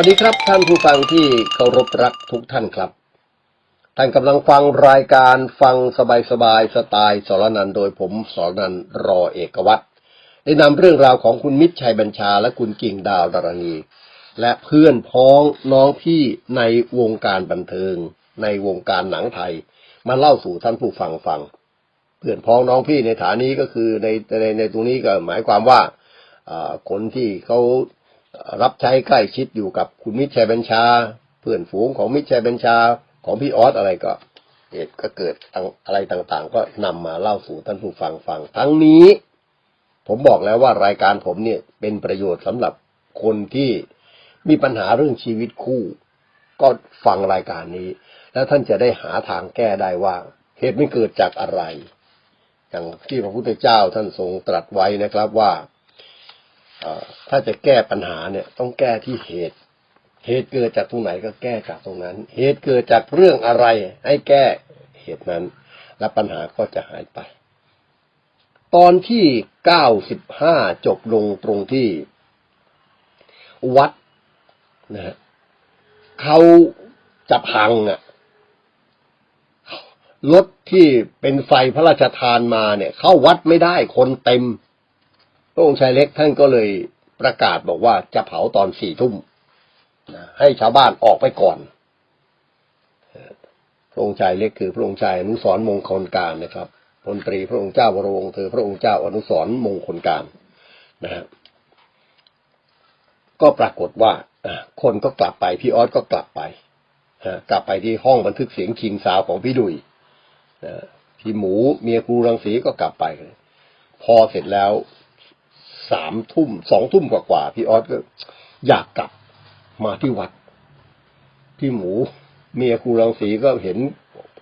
สวัสดีครับท่านผู้ฟังที่เคารพรักทุกท่านครับ ท่านกำลังฟังรายการฟังสบายๆสไตล์สรนันโดยผมสรนันรอเอกวัตรได้นำเรื่องราวของคุณมิตรชัยบัญชาและคุณกิ่งดาวดารณี และเพื่อนพ้องน้องพี่ในวงการบันเทิง ในวงการหนังไทย มาเล่าสู่ท่านผู้ฟังฟัง เพื่อนพ้องน้องพี่ในฐานนี้ก็คือในในในตรงนี้ก็หมายความว่าคนที่เขา รับใช้ใกล้ชิดอยู่กับคุณมิตรชัยบัญชา เพื่อนฝูงของมิตรชัยบัญชาของพี่ออสอะไรก็เหตุก็เกิดอะไรต่างๆ ก็นำมาเล่าสู่ท่านผู้ฟังฟังทั้งนี้ ผมบอกแล้วว่ารายการผมเนี่ยเป็นประโยชน์สำหรับคนที่มีปัญหาเรื่องชีวิตคู่ ก็ฟังรายการนี้ แล้วท่านจะได้หาทางแก้ได้ว่า เหตุไม่เกิดจากอะไร อย่างที่พระพุทธเจ้าท่านทรงตรัสไว้นะครับว่า ถ้าจะแก้ปัญหาเนี่ย ต้องแก้ที่เหตุ เหตุเกิดจากตรงไหนก็แก้จากตรงนั้น เหตุเกิดจากเรื่องอะไร ให้แก้เหตุนั้น และปัญหาก็จะหายไป ตอนที่เก้าสิบห้าจบลงตรงที่ วัดนะฮะเขาจะพังอะรถที่เป็นไฟพระราชทานมาเนี่ย เข้าวัดไม่ได้คนเต็ม พระองค์ชายเล็กท่านก็เลยประกาศบอกว่าจะเผาตอนสี่ทุ่มให้ชาวบ้านออกไปก่อนพระองค์ชายเล็กคือพระองค์ชายอนุสรมงคลการนะครับพลตรีพระองค์เจ้าวรวงศ์เธอพระองค์เจ้าอนุสรมงคลการนะฮะก็ปรากฏว่าคนก็กลับไปพี่ออสก็กลับไปกลับไปที่ห้องบันทึกเสียงชิงสาวของพี่ดุยพี่หมูเมียครูรังสีก็กลับไป พอเสร็จแล้ว สามทุ่มสองทุ่มกว่าๆพี่ออสก็อยากกลับมาที่วัด พี่หมู เมียครูรังสีก็เห็น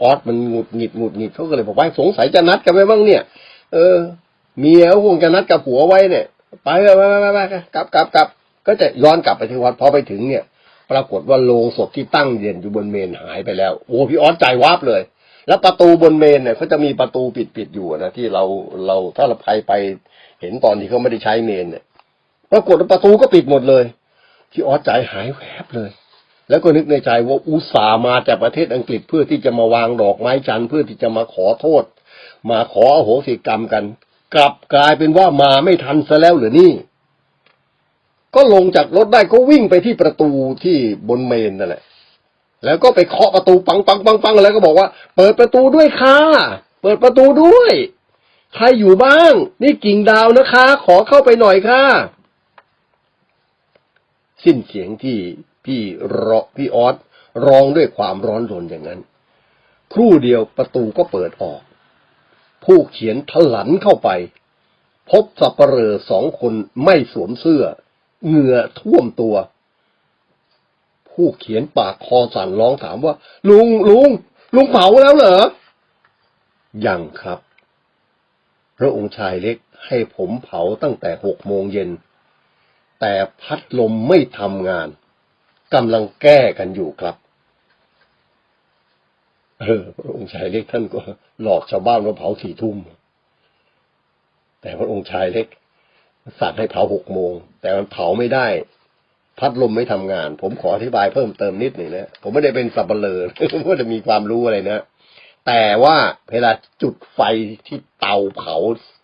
ออสมันหงุดหงิดหงุดหงิดเขาก็เลยบอกว่าสงสัยจะนัดกันไว้บ้างเนี่ย เออ เมียเขาคงจะนัดกับผัวไว้เนี่ย ไปไปไปไปไปกลับกลับกลับก็จะย้อนกลับไปที่วัดพอไปถึงเนี่ย ปรากฏว่าโลงศพที่ตั้งเด่นอยู่บนเมนหายไปแล้ว โอ้พี่ออสใจวาบเลย แล้วประตูบนเมนเนี่ยเขาจะมีประตูปิดปิดอยู่นะที่เราเราถ้าเราไปไปเห็นตอนที่เขาไม่ได้ใช้เมนเนี่ยปรากฏว่าประตูก็ปิดหมดเลยพี่ออสใจหายแวบเลย แล้วก็นึกในใจว่าอุตส่าห์มาจากประเทศอังกฤษเพื่อที่จะมาวางดอกไม้จันทร์เพื่อที่จะมาขอโทษ มาขออโหสิกรรมกัน กลับกลายเป็นว่ามาไม่ทันซะแล้วหรือนี่ ก็ลงจากรถได้ก็วิ่งไปที่ประตูที่บนเมนนั่นแหละ แล้วก็ไปเคาะประตูปังปังปังปังแล้วก็บอกว่า เปิดประตูด้วยค่ะเปิดประตูด้วย ใครอยู่บ้าง นี่กิ่งดาวนะคะ ขอเข้าไปหน่อยค่ะ สิ้นเสียงที่พี่รอพี่ออสร้องด้วยความร้อนรนอย่างนั้น ครู่เดียวประตูก็เปิดออก ผู้เขียนถลันเข้าไป พบสับเปลอสองคนไม่สวมเสื้อ เหงื่อท่วมตัว ผู้เขียนปากคอสั่นร้องถามว่า ลุงลุงลุงเผาแล้วเหรอ ยังครับ พระองค์ชายเล็กให้ผมเผาตั้งแต่หกโมงเย็น แต่พัดลมไม่ทำงานกำลังแก้กันอยู่ครับเออพระองค์ชายเล็กท่านก็หลอกชาวบ้านว่าเผาสี่ทุ่ม แต่พระองค์ชายเล็กสั่งให้เผาหกโมง แต่มันเผาไม่ได้ พัดลมไม่ทำงาน ผมขออธิบายเพิ่มเติมนิดหนึ่งนะ ผมไม่ได้เป็นสับเปลือผมไม่ได้มีความรู้อะไรนะ แต่ว่าเวลาจุดไฟที่เตาเผา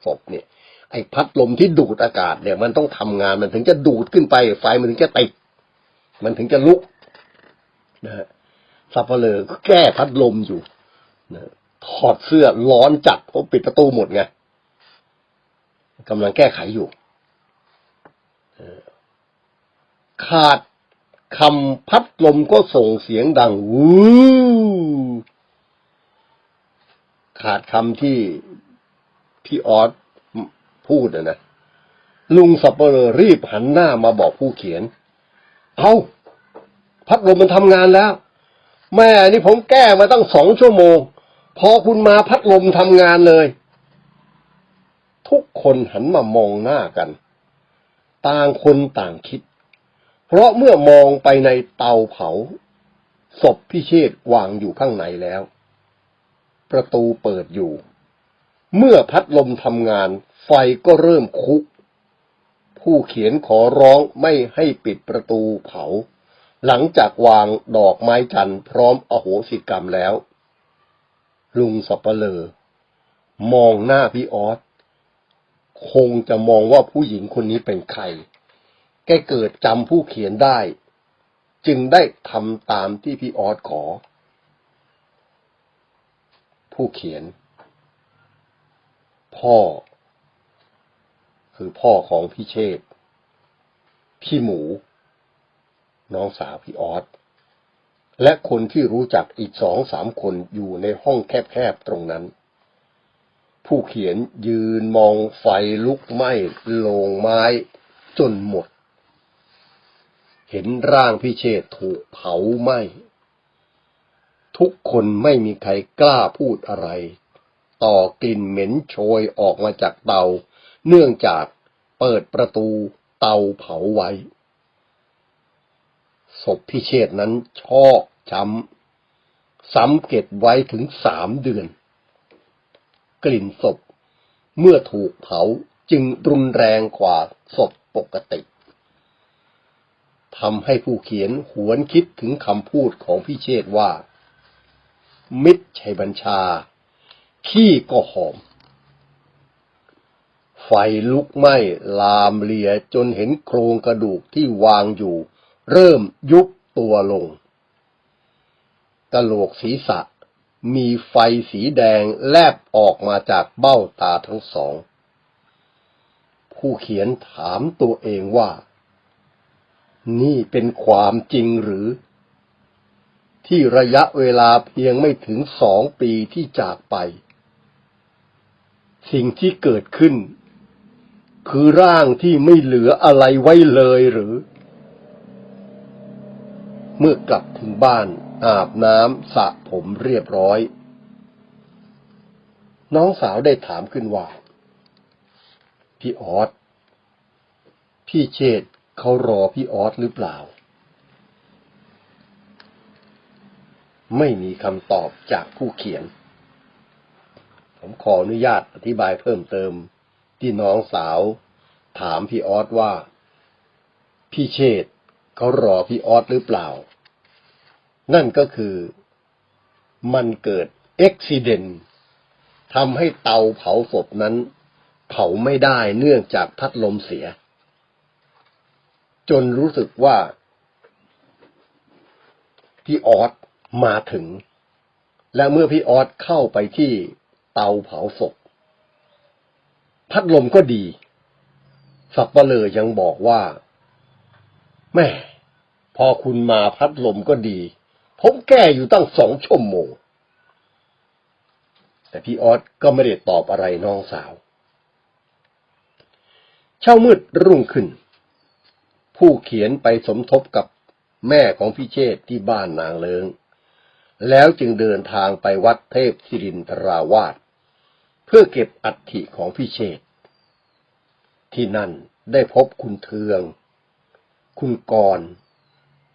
ศพเนี่ย ไอ้พัดลมที่ดูดอากาศเนี่ย มันต้องทำงานมันถึงจะดูดขึ้นไป ไฟมันถึงจะติด มันถึงจะลุกนะฮะสับเปลือก็แก้พัดลมอยู่นะถอดเสื้อร้อนจัดเพราะปิดประตูหมดไงกำลังแก้ไขอยู่ ขาดคำพัดลมก็ส่งเสียงดังวูขาดคำที่พี่ออสพูดนะนะลุงสับเปลอรีบหันหน้ามาบอกผู้เขียน เอาพัดลมมันทำงานแล้ว แม่นี่ผมแก้มาตั้งสองชั่วโมง พอคุณมาพัดลมทำงานเลย ทุกคนหันมามองหน้ากัน ต่างคนต่างคิด เพราะเมื่อมองไปในเตาเผา ศพพิเชษวางอยู่ข้างในแล้ว ประตูเปิดอยู่ เมื่อพัดลมทำงานไฟก็เริ่มคุก ผู้เขียนขอร้องไม่ให้ปิดประตูเผา หลังจากวางดอกไม้จันทร์พร้อมอโหสิกรรมแล้ว ลุงสับเปลอมองหน้าพี่ออสคงจะมองว่าผู้หญิงคนนี้เป็นใคร แกเกิดจำผู้เขียนได้ จึงได้ทำตามที่พี่ออสขอ ผู้เขียน พ่อ คือพ่อของพี่เชษฐ์พี่หมู น้องสาวพี่ออสและคนที่รู้จักอีกสองสามคนอยู่ในห้องแคบๆตรงนั้น ผู้เขียนยืนมองไฟลุกไหม้โลงไม้จนหมด เห็นร่างพี่เชษถูกเผาไหม้ทุกคนไม่มีใครกล้าพูดอะไร ต่อกลิ่นเหม็นโชยออกมาจากเตา เนื่องจากเปิดประตูเตาเผาไว้ ศพพิเชษนั้นชอกช้ำซ้ำเก็บไว้ถึงสามเดือน กลิ่นศพเมื่อถูกเผาจึงรุนแรงกว่าศพปกติ ทำให้ผู้เขียนหวนคิดถึงคำพูดของพี่เชษว่า มิตรชัยบัญชา ขี้ก็หอม ไฟลุกไหม้ลามเลียจนเห็นโครงกระดูกที่วางอยู่ เริ่มยุบตัวลงกะโหลกศีรษะ มีไฟสีแดงแลบออกมาจากเบ้าตาทั้งสอง ผู้เขียนถามตัวเองว่า นี่เป็นความจริงหรือ ที่ระยะเวลาเพียงไม่ถึงสองปีที่จากไป สิ่งที่เกิดขึ้น คือร่างที่ไม่เหลืออะไรไว้เลยหรือ เมื่อกลับถึงบ้านอาบน้ำสระผมเรียบร้อย น้องสาวได้ถามขึ้นว่า พี่ออสพี่เชษ เขารอพี่ออสหรือเปล่า ไม่มีคำตอบจากผู้เขียน ผมขออนุญาตอธิบายเพิ่มเติม ที่น้องสาว ถามพี่ออสว่า พี่เชษเขารอพี่ออสหรือเปล่า นั่นก็คือ มันเกิดอุบิเหตุทำให้เตาเผาศพนั้น เผาไม่ได้เนื่องจากพัดลมเสีย จนรู้สึกว่าพี่ออสมาถึง และเมื่อพี่ออสเข้าไปที่เตาเผาศพ พัดลมก็ดี สับปะเลอยังบอกว่า แม่ พอคุณมาพัดลมก็ดี ผมแก้อยู่ตั้งสองชั่วโมง แต่พี่ออสก็ไม่ได้ตอบอะไรน้องสาว เช้ามืดรุ่งขึ้น ผู้เขียนไปสมทบกับแม่ของพี่เชษที่บ้านนางเลิง แล้วจึงเดินทางไปวัดเทพศิรินทราวาสเพื่อเก็บอัฐิของพี่เชษ ที่นั่นได้พบคุณเทือง คุณกรณ์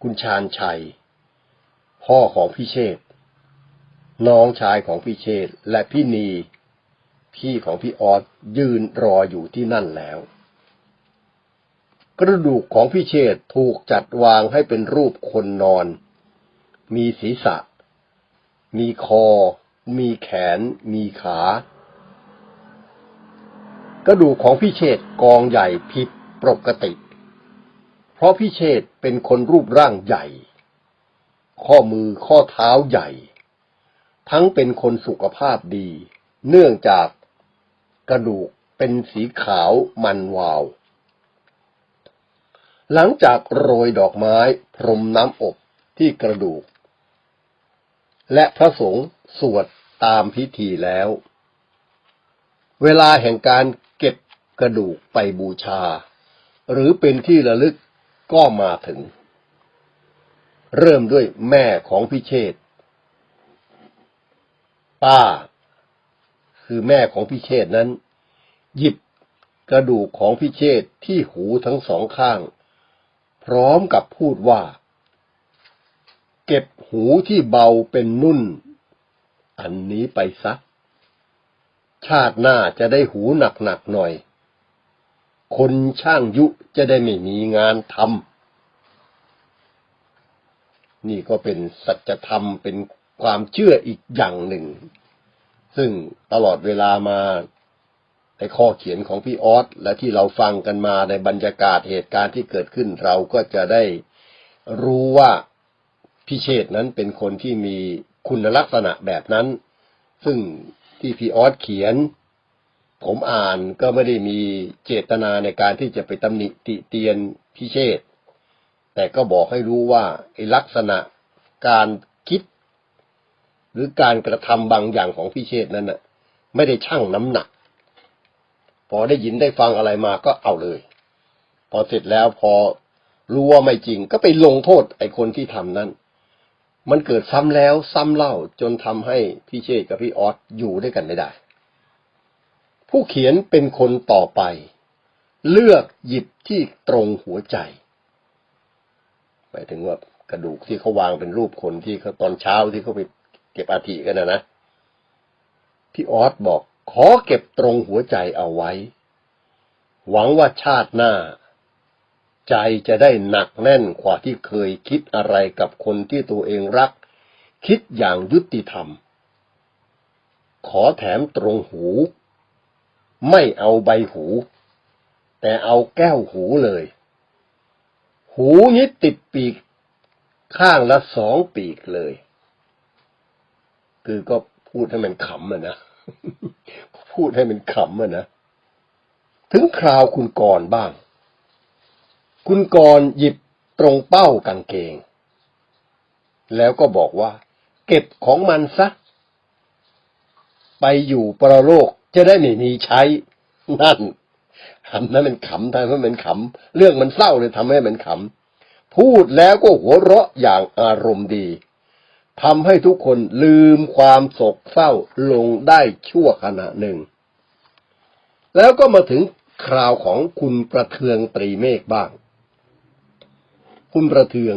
คุณชาญชัย พ่อของพี่เชษ น้องชายของพี่เชษและพี่นี พี่ของพี่ออสยืนรออยู่ที่นั่นแล้ว กระดูกของพี่เชษถูกจัดวางให้เป็นรูปคนนอน มีศีรษะ มีคอ มีแขน มีขา กระดูกของพี่เชษกองใหญ่ผิดปกติ เพราะพี่เชษเป็นคนรูปร่างใหญ่ ข้อมือข้อเท้าใหญ่ ทั้งเป็นคนสุขภาพดี เนื่องจากกระดูกเป็นสีขาวมันวาว หลังจากโรยดอกไม้พรมน้ำอบที่กระดูก และพระสงฆ์สวดตามพิธีแล้ว เวลาแห่งการเก็บกระดูกไปบูชา หรือเป็นที่ระลึกก็มาถึง เริ่มด้วยแม่ของพิเชษป้า คือแม่ของพิเชษนั้น หยิบกระดูกของพิเชษที่หูทั้งสองข้าง ร้อมกับพูดว่า เก็บหูที่เบาเป็นนุ่น อันนี้ไปซักชาติหน้าจะได้หูหนักๆหน่อย คนช่างยุจะได้ไม่มีงานทำนี่ก็เป็นสัจธรรมเป็นความเชื่ออีกอย่างหนึ่ง ซึ่งตลอดเวลามา ในข้อเขียนของพี่ออสและที่เราฟังกันมาในบรรยากาศเหตุการณ์ที่เกิดขึ้นเราก็จะได้รู้ว่าพี่เชษนั้นเป็นคนที่มีคุณลักษณะแบบนั้น ซึ่งที่พี่ออสเขียน ผมอ่านก็ไม่ได้มีเจตนาในการที่จะไปตำหนิติเตียนพิเชษแต่ก็บอกให้รู้ว่าไอ้ลักษณะการคิด หรือการกระทำบางอย่างของพิเชษนั้นน่ะ ไม่ได้ชั่งน้ำหนัก พอได้ยินได้ฟังอะไรมาก็เอาเลย พอเสร็จแล้วพอรู้ว่าไม่จริง ก็ไปลงโทษไอ้คนที่ทำนั้น มันเกิดซ้ำแล้วซ้ำเล่าจนทำให้พี่เชษกับพี่ออสอยู่ด้วยกันไม่ได้ ผู้เขียนเป็นคนต่อไป เลือกหยิบที่ตรงหัวใจหมายถึงว่ากระดูกที่เขาวางเป็นรูปคนที่เขาตอนเช้าที่เขาไปเก็บอาถิกันนะนะพี่ออสบอก ขอเก็บตรงหัวใจเอาไว้ หวังว่าชาติหน้า ใจจะได้หนักแน่นกว่าที่เคยคิดอะไรกับคนที่ตัวเองรัก คิดอย่างยุติธรรม ขอแถมตรงหู ไม่เอาใบหู แต่เอาแก้วหูเลย หูนี้ติดปีก ข้างละสองปีกเลย คือก็พูดให้มันขำอะนะ พูดให้มันขำอะนะ ถึงคราวคุณกรบ้าง คุณกรหยิบตรงเป้ากางเกง แล้วก็บอกว่า เก็บของมันซะ ไปอยู่ปรโลกจะได้ไม่มีใช้ นั่นทำนั้นมันขำทำให้มันขำ เรื่องมันเศร้าเลยทำให้มันขำ พูดแล้วก็หัวเราะอย่างอารมณ์ดี ทำให้ทุกคนลืมความโศกเศร้าลงได้ชั่วขณะหนึ่ง แล้วก็มาถึงคราวของคุณประเทืองตรีเมฆบ้าง คุณประเทือง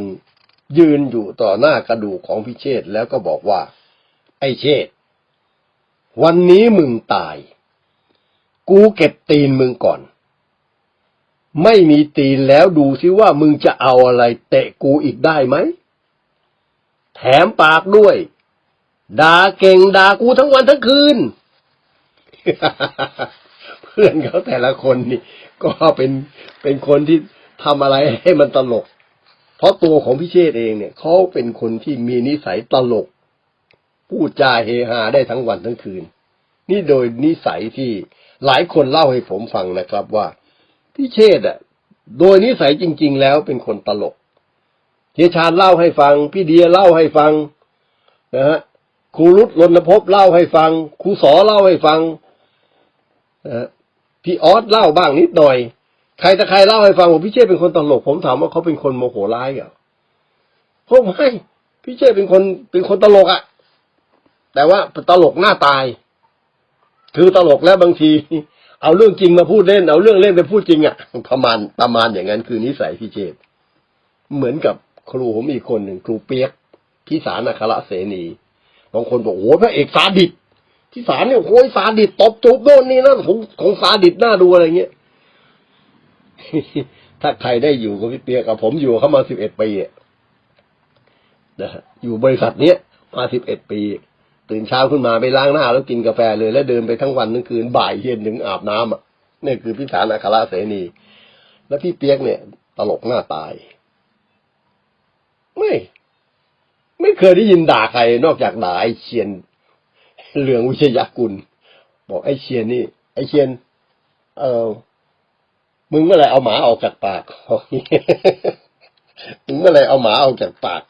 ยืนอยู่ต่อหน้ากระดูกของพิเชษแล้วก็บอกว่า ไอ้เชษวันนี้มึงตาย กูเก็บตีนมึงก่อน ไม่มีตีนแล้วดูซิว่ามึงจะเอาอะไรเตะกูอีกได้ไหม แถมปากด้วย ด่าเก่งด่ากูทั้งวันทั้งคืน เพื่อนเขาแต่ละคนนี่ ก็เป็นเป็นคนที่ทำอะไรให้มันตลก เพราะตัวของพี่เชษเองเนี่ยเขาเป็นคนที่มีนิสัยตลก พูดจาเฮฮาได้ทั้งวันทั้งคืน นี่โดยนิสัยที่หลายคนเล่าให้ผมฟังนะครับว่าพี่เชษอะ โดยนิสัยจริง ๆ แล้วเป็นคนตลก เฮียชาญเล่าให้ฟัง พี่เดียเล่าให้ฟังนะฮะครูรุตรณพเล่าให้ฟังครูสอเล่าให้ฟังนะฮะพี่ออสเล่าบ้างนิดหน่อย ใครแต่ใครเล่าให้ฟังว่าพี่เชษเป็นคนตลก ผมถามว่าเขาเป็นคนโมโหร้ายเหรอเขาไม่พี่เชษเป็นคนเป็นคนตลกอะแต่ว่าตลกหน้าตาย คือตลกแล้วบางที เอาเรื่องจริงมาพูดเล่น เอาเรื่องเล่นไปพูดจริงอะ่ะประมาณประมาณอย่างนั้นคือนิสัยพี่เจตเหมือนกับ ครูผมอีกคนหนึ่งครูเปียกพิสารอัคระเสนีบางคนบอกโอ้พระเอกซาดิสที่สารเนี่ยโอ้ยซาดิสตบจูบโน่นนี่นั่นของของซาดิสน่าดูอะไรเงี้ยถ้าใครได้อยู่กับพี่เปียกกับผมอยู่เข้ามาสิบเอ็ดปีอะนะอยู่บริษัทเนี้ยมาสิบเอ็ดปี ตื่นเช้าขึ้นมาไปล้างหน้าแล้วกินกาแฟเลย แล้วเดินไปทั้งวันทั้งคืนบ่ายเย็นถึงอาบน้ำอะนี่คือพิสารอัครเสนี แล้วพี่เปียกเนี่ย ตลกหน้าตาย ไม่ ไม่เคยได้ยินด่าใคร นอกจากด่าไอเชียนเหลืองวิชยากุล บอกไอเชียนนี่ ไอเชียน เออมึงเมื่อไรเอาหมาออกจากปากบอามึงเมื่อไรเอาหมาออกจากปาก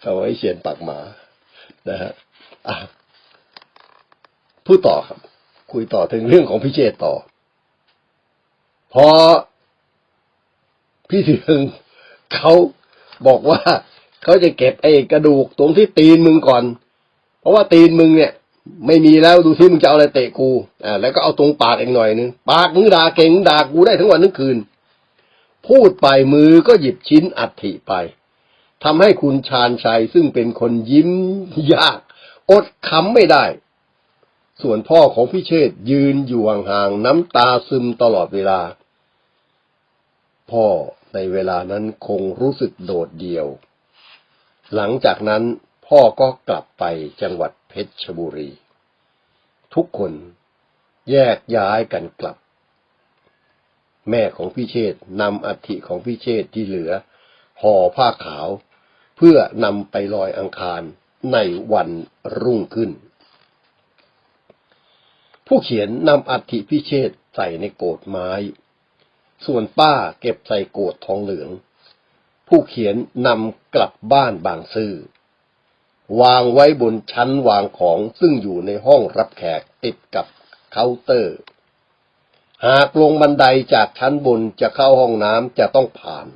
เขาไอเชียนปากหมานะฮะอะพูดต่อครับ คุยต่อถึงเรื่องของพี่เจตต่อ พอพี่ถึงเขาบอกว่า เขาจะเก็บไอ้กระดูกตรงที่ตีนมึงก่อน เพราะว่าตีนมึงเนี่ย ไม่มีแล้วดูซิมึงจะเอาอะไรเตะกูอ่าแล้วก็เอาตรงปากเอีกหน่อยนึงปากมึงด่าเก่งด่ากูได้ทั้งวันทั้งคืน พูดไปมือก็หยิบชิ้นอัฐิไปทำให้คุณชาญชัยซึ่งเป็นคนยิ้มยาก อดคำไม่ได้ ส่วนพ่อของพี่เชษยืนอยู่ห่างๆน้ำตาซึมตลอดเวลา พ่อในเวลานั้นคงรู้สึกโดดเดี่ยว หลังจากนั้นพ่อก็กลับไปจังหวัดเพชรบุรี ทุกคนแยกย้ายกันกลับ แม่ของพี่เชษนำอัฐิของพี่เชษที่เหลือ ห่อผ้าขาว เพื่อนำไปลอยอังคารในวันรุ่งขึ้น ผู้เขียนนำอัฐิพี่เชษใส่ในโกดไม้ ส่วนป้าเก็บใส่โกดทองเหลือง ผู้เขียนนำกลับบ้านบางซื่อวางไว้บนชั้นวางของซึ่งอยู่ในห้องรับแขกติดกับเคาน์เตอร์ หากลงบันไดจากชั้นบนจะเข้าห้องน้ำจะต้องผ่าน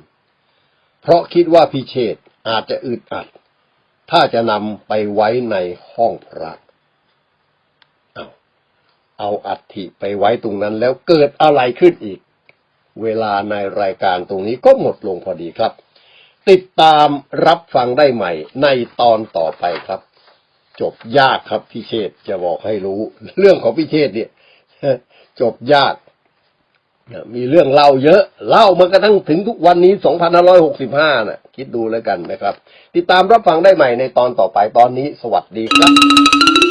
เพราะคิดว่าพิเชษอาจจะอึดอัด ถ้าจะนำไปไว้ในห้องพระเอาเอาอัฐิไปไว้ตรงนั้นแล้วเกิดอะไรขึ้นอีก เวลาในรายการตรงนี้ก็หมดลงพอดีครับ ติดตามรับฟังได้ใหม่ ในตอนต่อไปครับ จบยากครับพี่เชษจะบอกให้รู้ เรื่องของพี่เชษเนี่ยจบยากมีเรื่องเล่าเยอะ เล่ามากระทั่งถึงทุกวันนี้ 2565น่ะ คิดดูแล้วกันนะครับ ติดตามรับฟังได้ใหม่ในตอนต่อไปตอนนี้ สวัสดีครับ